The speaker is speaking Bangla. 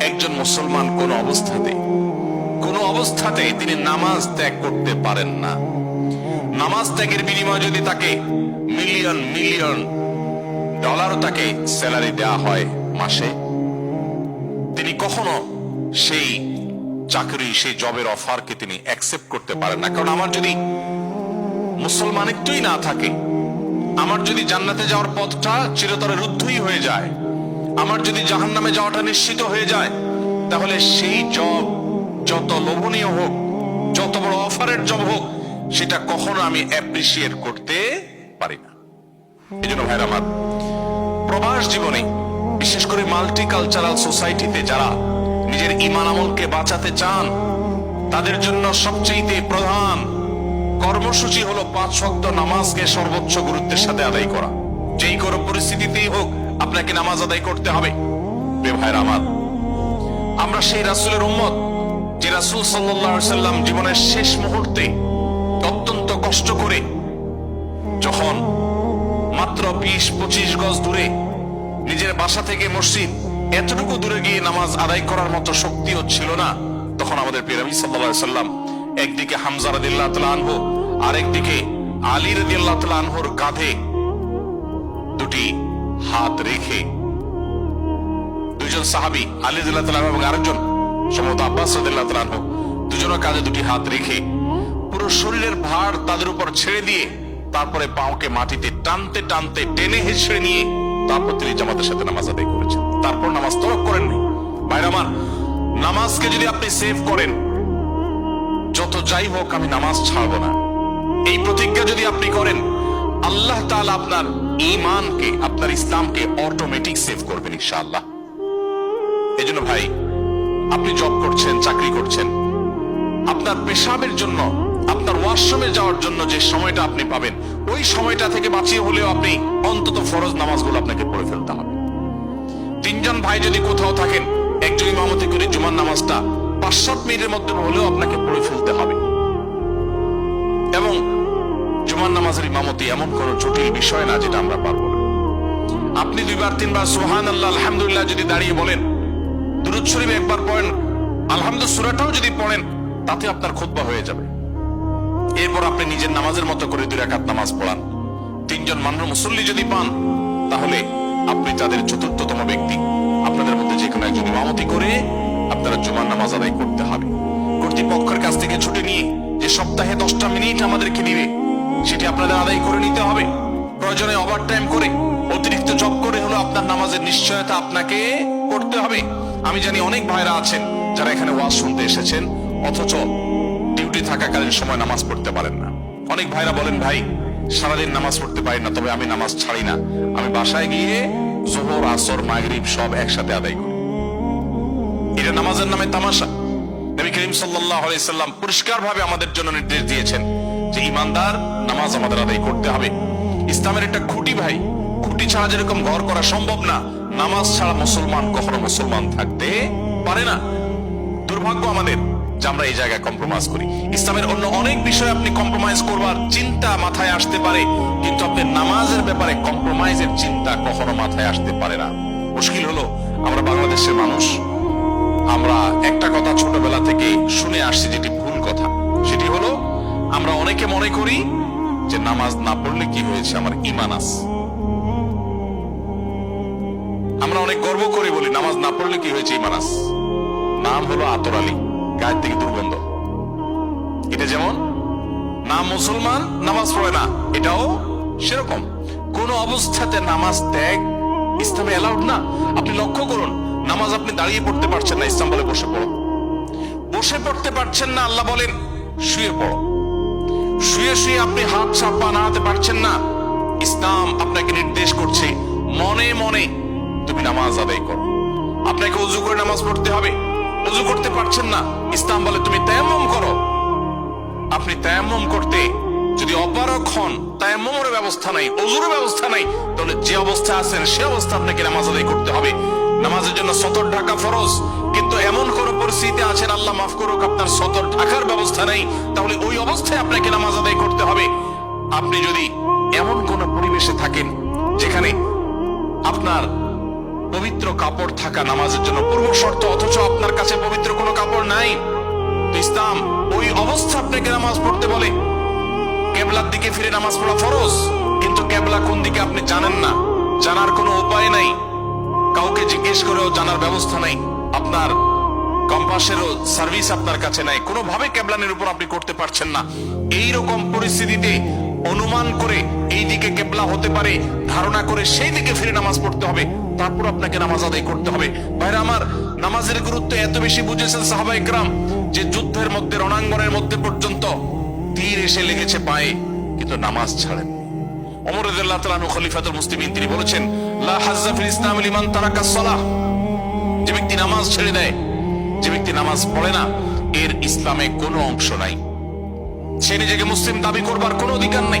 একজন মুসলমান কোন অবস্থাতে কোন অবস্থাতে তিনি নামাজ ত্যাগ করতে পারেন না। নামাজ ত্যাগের বিনিময়ে যদি তাকে মিলিয়ন মিলিয়ন ডলারও তাকে স্যালারি দেওয়া হয় মাসে, তিনি কখনো সেই চাকরি, সেই জবের অফারকে তিনি অ্যাকসেপ্ট করতে পারেন না। কারণ আমার যদি মুসলমানিত্বই না থাকে, আমার যদি জান্নাতে যাওয়ার পথটা চিরতরে রুদ্ধই হয়ে যায় আমার যদি জাহান নামে যাওয়াটা নিশ্চিত হয়ে যায়, তাহলে সেই জব যত লোভনীয় হোক, যত বড় অফারের জব হোক, সেটা কখনো আমি অ্যাপ্রিসিয়েট করতে পারি না। এই জন্য ভাইরা আমার প্রবাস জীবনে, বিশেষ করে মাল্টি কালচারাল সোসাইটিতে যারা নিজের ইমান আমলকে বাঁচাতে চান, তাদের জন্য সবচেয়ে প্রধান কর্মসূচি হলো পাঁচ শক্ত নামাজকে সর্বোচ্চ গুরুত্বের সাথে আদায় করা। যেই কোনো পরিস্থিতিতেই হোক আপনাকে নামাজ আদায় করতে হবে। প্রিয় আমার, আমরা সেই রাসূলের উম্মত, যে রাসূল সাল্লাম জীবনের শেষ মুহূর্তে অত্যন্ত কষ্ট করে যখন মাত্র বিশ পঁচিশ গজ দূরে নিজের বাসা থেকে মসজিদ এতটুকু দূরে গিয়ে নামাজ আদায় করার মতো শক্তিও ছিল না, তখন আমাদের পিরাবি সাল্লা সাল্লাম একদিকে হামজা রাদিল্লাহ তালা আনহু আর একদিকে আলী রাদিল্লাহ আনহুর কাঁধে দুটি হাত রেখে দুজন সাহাবি আলী রাদিল্লাহ এবং আরেকজন সম্ভবত আব্বাস রাদিল্লাহ দুজনের কাঁধে দুটি হাত রেখে পুরো শরীরের ভার তাদের উপর ছেড়ে দিয়ে তারপরে পাওকে মাটিতে টানতে টানতে টেনে হেসড়ে নিয়ে তারপর তিনি জামাতের সাথে নামাজ আদায় করেছেন। তারপর নামাজ তরক করেননি ভাইরা আমার, নামাজকে যদি আপনি সেভ করেন, যত যাই হোক আমি নামাজ ছাড়বো না। এই প্রতিজ্ঞা যদি আপনি করেন, আল্লাহ তাআলা আপনার ইমানকে আপনার ইসলামকে অটোমেটিক সেভ করবেন ইনশাআল্লাহ। এই জন্য ভাই, আপনি জব করছেন, চাকরি করছেন, আপনার পেশাবের জন্য, আপনার ওয়াশরুমে যাওয়ার জন্য যে সময়টা আপনি পাবেন, ওই সময়টা থেকে বাঁচিয়ে হলেও আপনি অন্তত ফরজ নামাজগুলো আপনাকে পড়ে ফেলতে হবে। তিনজন ভাই যদি কোথাও থাকেন, একজন ইমামতি করে জুমার নামাজটা পাঁচ সাত মিনিটের মধ্যে হলেও আপনাকে পড়ে ফেলতে হবে। এবং জুমার নামাজের ইমামতি এমন কোন জটিল বিষয় না যেটা আমরা পারব আপনি দুইবার, তিনবার সুহান আল্লাহ আলহামদুলিল্লাহ যদি দাঁড়িয়ে বলেন, দুরুদ শরীফ একবার পড়েন আলহামদুল সুরাটাও যদি পড়েন, তাতে আপনার খুতবা হয়ে যাবে। এরপর আপনি নিজের নামাজের মতো করে দুই রাকাত নামাজ পড়ান। তিনজন মান্য মুসল্লি যদি পান, তাহলে আপনি তাদের চতুর্থতম ব্যক্তি। আপনাদের মধ্যে যে কোনো একজন ইমামতি করে আপনারা জুমার নামাজ আদায় করতে হবে। কর্তৃপক্ষের কাছ থেকে ছুটে নিয়ে যে সপ্তাহে দশটা মিনিট আমাদেরকে দিবে সেটি আপনাদের আদায় করে নিতে হবে। প্রয়োজনে ওভার টাইম করে, অতিরিক্ত জব করে হলো আপনার নামাজের নিশ্চয়তা আপনাকে করতে হবে। আমি জানি অনেক ভাইরা আছেন যারা এখানে ওয়াজ শুনতে এসেছেন, অথচ ডিউটি থাকাকালীন সময় নামাজ পড়তে পারেন না। অনেক ভাইরা বলেন, ভাই, সারাদিন নামাজ পড়তে পারি না, তবে আমি নামাজ ছাড়ি না। আমি বাসায় গিয়ে জোহর, আসর, মাগরিব সব একসাথে আদায় করি। এটা নামাজের নামে তামাশা। নবী করিম সাল্লাল্লাহু আলাইহি সাল্লাম পরিষ্কার ভাবে আমাদের জন্য নির্দেশ দিয়েছেন যে ইমানদার নামাজ আমাদের আদায় করতে হবে। ইসলামের একটা খুঁটি ভাই, খুঁটি ছাড়া যেরকম ঘর করা সম্ভব না, নামাজ ছাড়া মুসলমান কখনো মুসলমান থাকতে পারে না। দুর্ভাগ্য আমাদের যে আমরা এই জায়গায় কম্প্রোমাইজ করি। ইসলামের অন্য অনেক বিষয় আপনি কম্প্রোমাইজ করবার চিন্তা মাথায় আসতে পারে, কিন্তু আপনি নামাজের ব্যাপারে কম্প্রোমাইজের চিন্তা কখনো মাথায় আসতে পারে না। মুশকিল হলো, আমরা বাংলাদেশের মানুষ, আমরা একটা কথা ছোটবেলা থেকে শুনে আসছি যেটি ভুল কথা। সেটি হলো আমরা অনেকে মনে করি যে নামাজ না পড়লে কি হয়েছে? আমার ইমান আছে। আমরা অনেক গর্ব করে, বলি নামাজ না পড়লে কি হয়েছে? ইমান আছে। নাম হলো আতর আলী, গায়ের থেকে দুর্গন্ধ। এটা যেমন নাম মুসলমান নামাজ পড়ে না, এটাও সেরকম। কোন অবস্থাতে নামাজ ত্যাগ ইসলামে অ্যালাউড না। আপনি লক্ষ্য করুন, নামাজ আপনি দাঁড়িয়ে পড়তে পারছেন না, ইসলাম বলে বসে পড়ো। বসে পড়তে পারছেন না, আল্লাহ বলেন, শুয়ে পড়ো। শুয়ে শুয়ে আপনি হাত চাপা নাড়াতে পারছেন না। ইসলাম আপনাকে নির্দেশ করছে, মনে মনে তুমি নামাজ আদায় করো। আপনাকে উজু করে নামাজ পড়তে হবে। উজু করতে পারছেন না। ইসলাম বলে, তুমি তেমন করো। আপনি তেমন করতে যদি অপারক হন তায়াম্মুমের ব্যবস্থা নাই অজুর ব্যবস্থা নাই, তাহলে যে অবস্থা আছেন, সে অবস্থা আপনাকে নামাজ আদায় করতে হবে। নামাজের জন্য সতর ঢাকা ফরজ। কিন্তু এমন কোন পরিস্থিতি আছেন, আল্লাহ মাফ করুক, আপনার সতর ঢাকার ব্যবস্থা নেই। তাহলে ওই অবস্থায় আপনাকে নামাজ আদায় করতে হবে। আপনি যদি এমন কোন পরিবেশে থাকেন, যেখানে আপনার পবিত্র কাপড় থাকা নামাজের জন্য পূর্ব শর্ত, অথচ আপনার কাছে পবিত্র কোনো কাপড় নাই ইসলাম ওই অবস্থা আপনাকে নামাজ পড়তে বলে। কেবলার দিকে ফিরে নামাজ পড়া ফরজ, কিন্তু কেবলা কোন দিকে আপনি জানেন না, জানার কোনো উপায় নাই। কাউকে জিজ্ঞেস করেও জানার ব্যবস্থা নাই। আপনার কম্পাসেরও সার্ভিস আপনার কাছে নাই। কোনোভাবে কেবলানের উপর আপনি করতে পারছেন না। এই রকম পরিস্থিতিতে অনুমান করে এই দিকে কেবলা হতে পারে, ধারণা করে সেই দিকে ফিরে নামাজ পড়তে হবে, তারপর আপনাকে নামাজ আদায় করতে হবে। ভাইরা আমার, নামাজের গুরুত্ব এত বেশি বুঝেছেন সাহাবা ইকরাম যে যুদ্ধের মধ্যে, রণাঙ্গনের মধ্যে পর্যন্ত তীর এসে লেগেছে পায়ে, কিন্তু নামাজ ছাড়েন। তিনি বলেছেন, লা ইসলাম তারাকা যে ব্যক্তি নামাজ ছেড়ে দেয়, যে ব্যক্তি নামাজ পড়ে না, এর ইসলামে কোনো অংশ নাই। সে নিজেকে মুসলিম দাবি করবার কোনো অধিকার নেই।